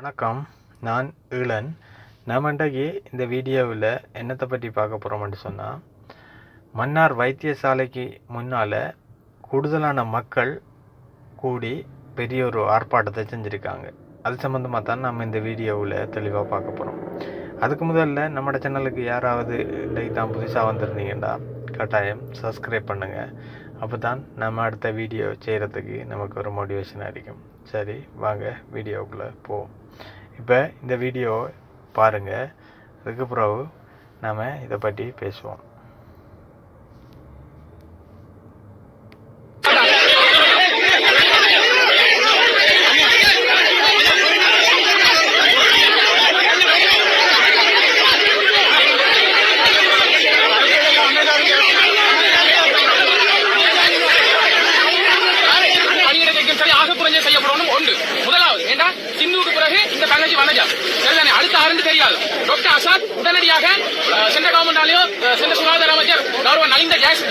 வணக்கம். நான் ஈழன் நம்ம இந்த வீடியோவில் என்னத்தை பற்றி பார்க்க போகிறோம்னு சொன்னால் மன்னார் வைத்தியசாலைக்கு முன்னால் கூடுதலான மக்கள் கூடி பெரிய ஒரு ஆர்ப்பாட்டத்தை செஞ்சுருக்காங்க. அது சம்மந்தமாக தான் நம்ம இந்த வீடியோவில் தெளிவாக பார்க்க போகிறோம் அதுக்கு முதல்ல நம்மளோட சேனலுக்கு யாராவது இன்றைக்கு தான் புதுசாக வந்திருந்தீங்கன்னா கட்டாயம் சப்ஸ்கிரைப் பண்ணுங்கள் அப்போ தான் நம்ம அடுத்த வீடியோ செய்கிறதுக்கு நமக்கு ஒரு மோட்டிவேஷனாக இருக்கும். சரி வாங்க வீடியோக்குள்ளே போவோம். இப்போ இந்த வீடியோ பாருங்கள் அதுக்கு பிறகு நாம் இதை பற்றி பேசுவோம் பணியிடத்தைக்கும் சரி ஆகப்புறஞ்சே செய்யப்படணும் ஒன்று முதலாவது ஏண்டா சிந்துவுக்கு பிறகு இந்த தங்கச்சி வனஜா சரிதானே அடுத்த ஆண்டு தெரியாது ஆசாத் உடனடியாக அஹ், சென்ற கவர்மெண்டாலேயோ சென்ற சுகாதார அமைச்சர் கௌரவ நலிந்த ஜாஸ்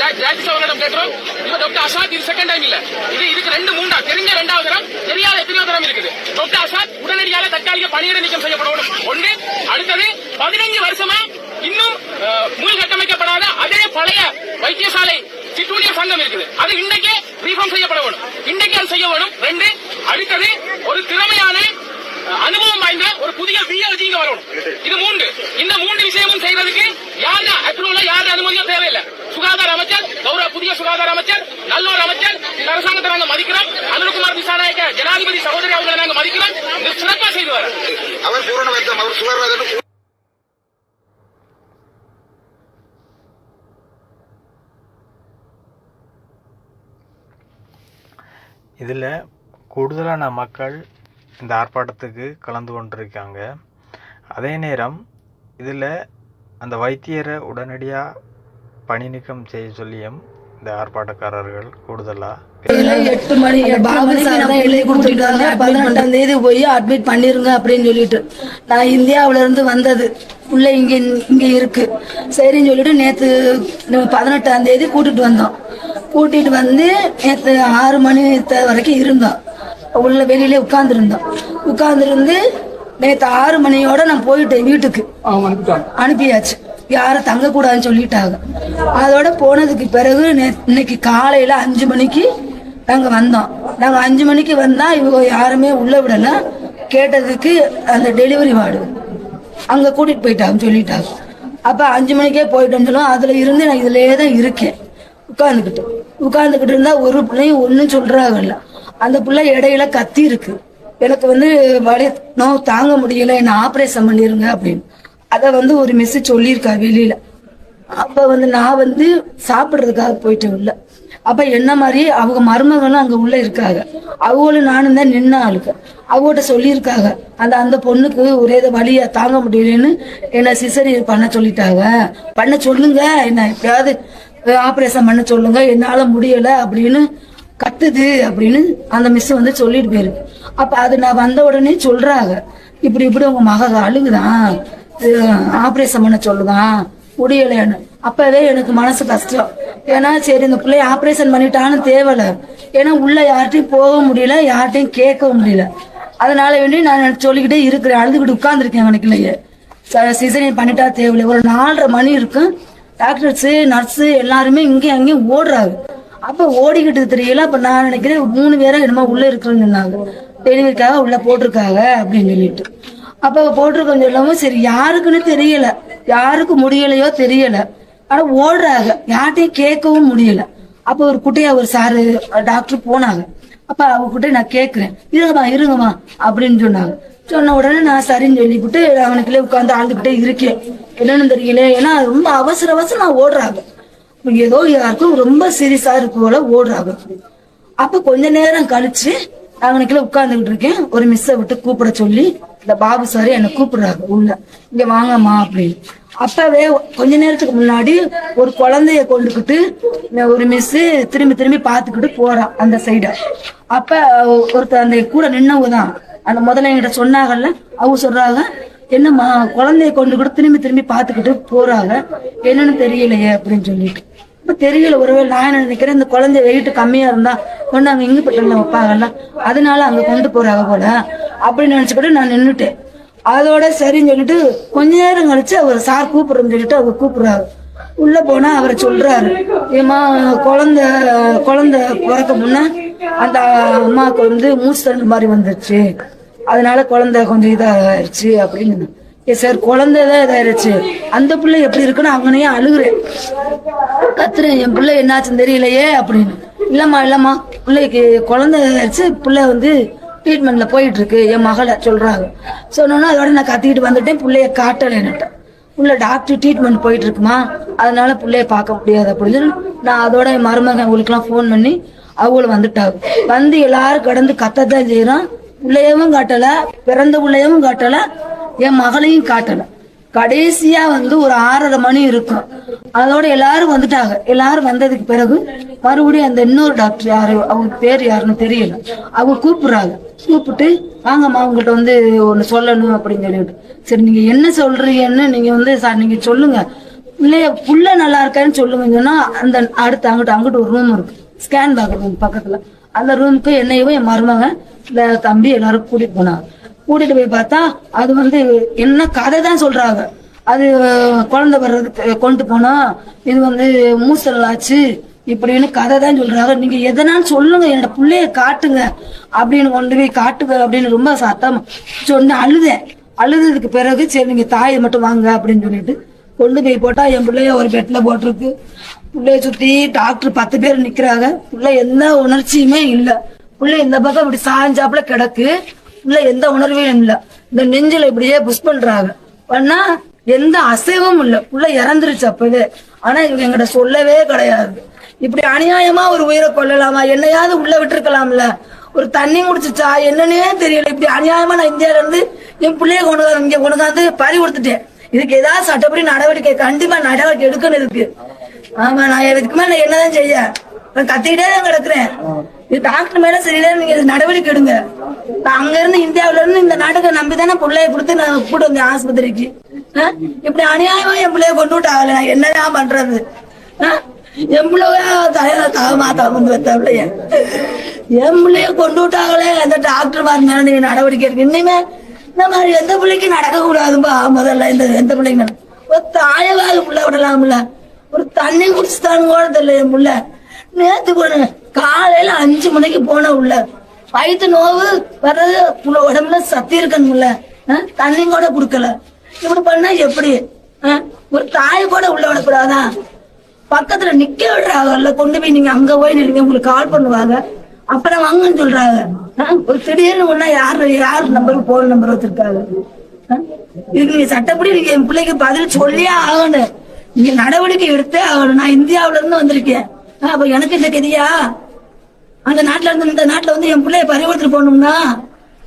அவர்களிடம் கேட்கிறோம் இப்ப டாக்டர் அசாத் இது செகண்ட் டைம் இல்ல. இது இதுக்கு ரெண்டு மூன்றா தெரிஞ்ச ரெண்டாவது தரம் தெரியாத எத்தனையோ தரம் இருக்குது. டாக்டர் அசாத் உடனடியாக தற்காலிக பணியிட நீக்கம் செய்யப்படணும். ஒன்று அடுத்தது பதினஞ்சு வருஷமா இன்னும் அஹ், மீள் கட்டமைக்கப்படாத அதே பழைய வைத்தியசாலை சிற்றூழியர் சங்கம் இருக்குது. அது இன்றைக்கே ரீஃபார்ம் செய்யப்பட வேணும். இன்றைக்கே அது செய்ய வேணும். ரெண்டு அடுத்தது ஒரு திறமையான அனுபவம் வாய்ந்த ஒரு புதிய பிஓஜி இங்க வரணும். இது மூன்று. இந்த மூன்று விஷயமும் செய்யறதுக்கு யாரு அப்ரூவல யாரு அனுமதியும் தேவையில்லை. சுகாதார அமைச்சர் கௌரவ புதிய சுகாதார அமைச்சர் நல்லோர் அமைச்சர் இந்த அரசாங்கத்தை நாங்க மதிக்கிறோம். அனுர்குமார் திசாநாயக்க ஜனாதிபதி சகோதரி அவர்களை நாங்க மதிக்கிறோம். இது சிறப்பா செய்து வர அவர் பூரண வைத்தம் அவர் சுகர்வாதம் இதில் கூடுதலான மக்கள் இந்த ஆர்ப்பாட்டத்துக்கு கலந்து கொண்டிருக்காங்க. அதே நேரம் இதில் அந்த வைத்தியரை உடனடியாக பணி நீக்கம் செய்ய சொல்லியும் இந்த ஆர்ப்பாட்டக்காரர்கள் கூடுதலாக எட்டு மணி பாபு சார் எழுதி கொடுத்துருக்காங்க பதினெட்டாம் தேதி போய் அட்மிட் பண்ணிருங்க அப்படின்னு சொல்லிட்டு. நான் இந்தியாவுல இருந்து வந்தது. உள்ள இங்க இங்க இருக்கு. சரின்னு சொல்லிட்டு நேத்து பதினெட்டாம் தேதி கூட்டிட்டு வந்தோம். கூட்டிட்டு வந்து நேத்து ஆறு மணி வரைக்கும் இருந்தோம். உள்ள வெளியில உட்கார்ந்துருந்தோம் உட்கார்ந்துருந்து நேத்து ஆறு மணியோட நான் போயிட்டேன் வீட்டுக்கு. அனுப்பியாச்சு. யாரும் தங்கக்கூடாதுன்னு சொல்லிட்டாங்க. அதோட போனதுக்கு பிறகு நே- இன்னைக்கு காலையில அஞ்சு மணிக்கு நாங்க வந்தோம். நாங்க அஞ்சு மணிக்கு வந்தா இவங்க யாருமே உள்ள விடல. கேட்டதுக்கு அந்த டெலிவரி வார்டு அங்க கூட்டிட்டு போயிட்டாங்க சொல்லிட்டாங்க. அப்ப அஞ்சு மணிக்கே போயிட்டோம்னு சொல்லுவோம். அதுல இருந்து நான் இதுலயே தான் இருக்கேன். உட்கார்ந்துக்கிட்டு உட்கார்ந்துக்கிட்டு இருந்தா ஒரு பிள்ளையும் ஒன்றும் சொல்றாங்கல்ல. அந்த பிள்ளை இடையில கத்தி இருக்கு. எனக்கு வந்து வலி நோவு தாங்க முடியல என்ன ஆப்ரேஷன் பண்ணிருங்க அப்படின்னு. அதை வந்து ஒரு மிஸ் சொல்லியிருக்கா வெளியில. அப்ப வந்து நான் வந்து சாப்பிட்றதுக்காக போயிட்டேன் உள்ள. அப்ப என்ன மாதிரி அவங்க மருமகளும் அங்க உள்ள இருக்காங்க. அவங்களும் நானும் தான் நின்ன ஆளுக்கு அவங்ககிட்ட சொல்லியிருக்காங்க. அந்த அந்த பொண்ணுக்கு ஒரே இது தாங்க முடியலன்னு என்ன சிசரி பண்ண சொல்லிட்டாங்க. பண்ண சொல்லுங்க என்ன எப்படியாவது ஆப்ரேஷன் பண்ண சொல்லுங்க என்னால முடியல அப்படின்னு கத்துது அப்படின்னு அந்த மிஸ் வந்து சொல்லிட்டு போயிருக்கு. அப்ப அது நான் வந்த உடனே சொல்றாங்க. இப்படி இப்படி உங்க மக அழுகுதான் ஆபரேஷன் பண்ண சொல்லுதான் முடியலைன்னு அப்பவே எனக்கு மனசு கஷ்டம். ஏன்னா சரி இந்த பிள்ளைய ஆபரேஷன் பண்ணிட்டான்னு தேவையில்ல ஏன்னா உள்ள யார்ட்டையும் போக முடியல யார்ட்டையும் கேட்கவும் முடியல. அதனால வேண்டி நான் சொல்லிக்கிட்டே இருக்கிறேன். அழுதுகிட்டு உட்கார்ந்துருக்கேன் எனக்குள்ளேயே சிசரியன் பண்ணிட்டா தேவையில்லை. ஒரு நாலரை மணி இருக்கும். டாக்டர்ஸு நர்ஸு எல்லாருமே இங்கேயும் அங்கேயும் ஓடுறாங்க. அப்ப ஓடிக்கிட்டு தெரியல அப்ப நான் நினைக்கிறேன் மூணு பேரா என்னமோ உள்ள இருக்கிறேன்னு சொன்னாங்க. டெலிவரிக்காக உள்ள போட்டிருக்காங்க அப்படின்னு சொல்லிட்டு. அப்ப போட்டிருக்கோம் சொல்லவும் சரி யாருக்குன்னு தெரியல. யாருக்கு முடியலையோ தெரியல. ஆனா ஓடுறாங்க. யார்ட்டையும் கேட்கவும் முடியல. அப்ப ஒரு குட்டையா ஒரு சாரு டாக்டர் போனாங்க. அப்ப அவங்க நான் கேட்கிறேன். இருங்கம்மா இருங்கம்மா அப்படின்னு சொன்னாங்க. சொன்ன உடனே நான் சரின்னு சொல்லிவிட்டு அவனுக்குள்ளே உட்காந்து ஆழ்ந்துகிட்டே இருக்கேன். என்னன்னு தெரியல ஏன்னா ரொம்ப அவசர அவசரம் நான் ஓடுறாங்க. ஏதோ யாருக்கும் ரொம்ப சீரியஸா இருக்கு போல ஓடுறாங்க. அப்ப கொஞ்ச நேரம் கழிச்சு அவனுக்குள்ள உட்கார்ந்துகிட்டு இருக்கேன். ஒரு மிஸ்ஸை விட்டு கூப்பிட சொல்லி இந்த பாபு சார் என்னை கூப்பிடுறாங்க. உள்ள இங்க வாங்கம்மா அப்படின்னு. அப்பவே கொஞ்ச நேரத்துக்கு முன்னாடி ஒரு குழந்தைய கொண்டுகிட்டு ஒரு மிஸ் திரும்பி திரும்பி பாத்துக்கிட்டு போறான் அந்த சைட அப்ப ஒருத்தர் அந்த கூட நின்னவங்க தான். அந்த முதல்ல என்கிட்ட சொன்னாங்கல்ல அவங்க சொல்றாங்க என்னம்மா குழந்தைய கொண்டு கூட திரும்பி திரும்பி பார்த்துக்கிட்டு போறாங்க. என்னன்னு தெரியலையே அப்படின்னு சொல்லிட்டு. இப்ப தெரியல ஒருவேளை நான் என்ன நினைக்கிறேன் இந்த குழந்தை வெயிட் கம்மியா இருந்தா கொண்டு அங்க இங்கு பட்டில வைப்பாங்கல்ல? அதனால அங்க கொண்டு போறாங்க போல. அப்படின்னு நினைச்சுக்கிட்டு நான் நின்னுட்டேன். அதோட சரின்னு சொல்லிட்டு கொஞ்ச நேரம் கழிச்சு அவர் சார் கூப்பிடுறேன்னு சொல்லிட்டு அவர் கூப்பிடுறாரு உள்ள போனா அவரை சொல்றாரு ஏமா குழந்த குழந்த பிறக்க முன்ன அந்த அம்மாவுக்கு வந்து மூச்சு தண்டு மாதிரி வந்துருச்சு. அதனால குழந்தை கொஞ்சம் இதாகிடுச்சு அப்படின்னு ஏ சார் குழந்தை தான் இதாயிருச்சு. அந்த பிள்ளை எப்படி இருக்குன்னு அவனையே அழுகுறேன். கத்துறேன் என் பிள்ளை என்னாச்சுன்னு தெரியலையே அப்படின்னு. இல்லம்மா இல்லம்மா பிள்ளைக்கு குழந்தை இதாயிருச்சு பிள்ளை வந்து ட்ரீட்மெண்ட்ல போயிட்டு இருக்கு என் மகளை சொல்றாங்க. சொன்னோன்னா அதோட நான் கத்திக்கிட்டு வந்துட்டேன் பிள்ளைய காட்டலைன்னுட்டேன் உள்ள டாக்டர் ட்ரீட்மெண்ட் போயிட்டு இருக்குமா அதனால பிள்ளைய பார்க்க முடியாது அப்படின்னு சொல்லி நான் அதோட என் மருமகன் அவங்களுக்குலாம் ஃபோன் பண்ணி அவங்களும் வந்துட்டாங்க. வந்து எல்லாரும் கடந்து கத்தத்தான் செய்யறான். பிள்ளையவும் காட்டல பிறந்த பிள்ளையவும் காட்டல என் மகளையும் காட்டல. கடைசியா வந்து ஒரு ஆறரை மணி இருக்கும். அதோட எல்லாரும் வந்துட்டாங்க. எல்லாரும் வந்ததுக்கு பிறகு மறுபடியும் அந்த இன்னொரு டாக்டர் யாரு அவங்க பேர் யாருன்னு தெரியல. அவங்க கூப்பிடுறாங்க. கூப்பிட்டு வாங்கம்மா உங்கள்கிட்ட வந்து ஒன்று சொல்லணும் அப்படின்னு சொல்லிட்டு. சரி நீங்க என்ன சொல்றீங்கன்னு நீங்க வந்து சார் நீங்க சொல்லுங்க. பிள்ளைய புள்ள நல்லா இருக்கான்னு சொல்லுங்க சொன்னா அந்த அடுத்து அங்கிட்டு அங்கிட்டு ஒரு ரூம் இருக்கு. ஸ்கேன் பார்க்க பக்கத்துல. அந்த ரூமுக்கு என்னையவும் என் மருமக இந்த தம்பி எல்லாரும் கூட்டிட்டு போனாங்க. கூட்டிட்டு போய் பார்த்தா அது வந்து என்ன கதை தான் சொல்றாங்க. அது குழந்தை வர்றதுக்கு கொண்டு போனா இது வந்து மூசல் ஆச்சு இப்படின்னு கதை தான் சொல்றாங்க. நீங்க எதனாலும் சொல்லுங்க என்னோட பிள்ளைய காட்டுங்க அப்படின்னு கொண்டு போய் காட்டுங்க அப்படின்னு ரொம்ப சத்தம் சொன்ன அழுதேன். அழுததுக்கு பிறகு சரி நீங்க தாயை மட்டும் வாங்க அப்படின்னு சொல்லிட்டு கொண்டு போய் போட்டா என் பிள்ளைய ஒரு பெட்ல போட்டிருக்கு. பிள்ளைய சுத்தி டாக்டர் பத்து பேர் நிக்கிறாங்க. பிள்ளை எந்த உணர்ச்சியுமே இல்ல. பிள்ளை இந்த பக்கம் இப்படி சாஞ்சாப்புல கிடக்கு. பிள்ளை எந்த உணர்வையும் இல்ல. இந்த நெஞ்சில இப்படியே புஷ் பண்றாங்க. பண்ணா எந்த அசைவும் இல்ல. புள்ள இறந்துருச்சு அப்பவே. ஆனா இவங்க எங்கிட்ட சொல்லவே கிடையாது. இப்படி அநியாயமா ஒரு உயிரை கொல்லலாமா? என்னையாவது உள்ள விட்டுருக்கலாம்ல. ஒரு தண்ணி முடிச்சுச்சா என்னன்னே தெரியல. இப்படி அநியாயமா நான் இந்தியால இருந்து என் பிள்ளைய கொண்டு இங்க கொண்டு வந்து பறி கொடுத்துட்டேன். இதுக்கு ஏதாவது சட்டப்படி நடவடிக்கை கண்டிப்பா நடவடிக்கை எடுக்கணும் இருக்கு ஆமா நான் இதுக்கு மேல நான் என்னதான் செய்ய? நான் கத்திக்கிட்டே தான் கிடக்குறேன். இது டாக்டர் மேல சரியில்லை நீங்க நடவடிக்கை எடுங்க. அங்க இருந்து இந்தியாவுல இருந்து இந்த நாட்டுக்கு நம்பி தானே பிள்ளைய கொடுத்து நான் கூட்டு வந்தேன் ஆஸ்பத்திரிக்கு? இப்படி அநியாயமா என் பிள்ளைய கொண்டு விட்டாங்கல்ல நான் என்னதான் பண்றது? என் பிள்ளைய தய தாமா தகுந்து வந்த பிள்ளைய என் பிள்ளைய கொண்டு விட்டாங்களே அந்த டாக்டர் மேல நீங்க நடவடிக்கை எடுக்க இனிமே இந்த மாதிரி எந்த பிள்ளைக்கு நடக்க கூடாதுப்பா முதல்ல இந்த எந்த பிள்ளைங்க தாயவாது புள்ள விடலாம்ல. ஒரு தண்ணி குடிச்சுதான் கூட என் புள்ள. நேத்து போன காலையில அஞ்சு மணிக்கு போன உள்ள வயிற்று நோவு வர்றது உள்ள உடம்புல சத்தி இருக்கணும்ல ஆ? தண்ணி கூட குடுக்கல. இப்படி பண்ணா எப்படி? ஆ? ஒரு தாய் கூட உள்ள விடக்கூடாதா பக்கத்துல நிக்க விடுறாங்கல்ல கொண்டு போய் நீங்க அங்க போய் நில்லுங்க. உங்களுக்கு கால் பண்ணுவாங்க. அப்புறம் வாங்கன்னு சொல்றாங்க. ஆ? ஒரு திடீர்னு ஒன்னா யாரு யார் நம்பருக்கு போன் நம்பர் வச்சிருக்காங்க? ஆ? இதுக்கு நீங்க சட்டப்படி நீங்க என் பிள்ளைக்கு பதில் சொல்லியே ஆகணும். நீங்க நடவடிக்கை எடுத்து அவர் நான் இந்தியாவுல இருந்து வந்திருக்கேன். அப்ப எனக்கு இந்த கதியா? அந்த நாட்டுல இருந்து இந்த நாட்டுல வந்து என் பிள்ளைய பறிகொடுத்துட்டு போகணும்னா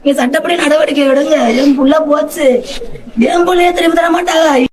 நீங்க சட்டப்படி நடவடிக்கை எடுங்க. என் புள்ள போச்சு. என் பிள்ளைய திரும்பி தர மாட்டாங்க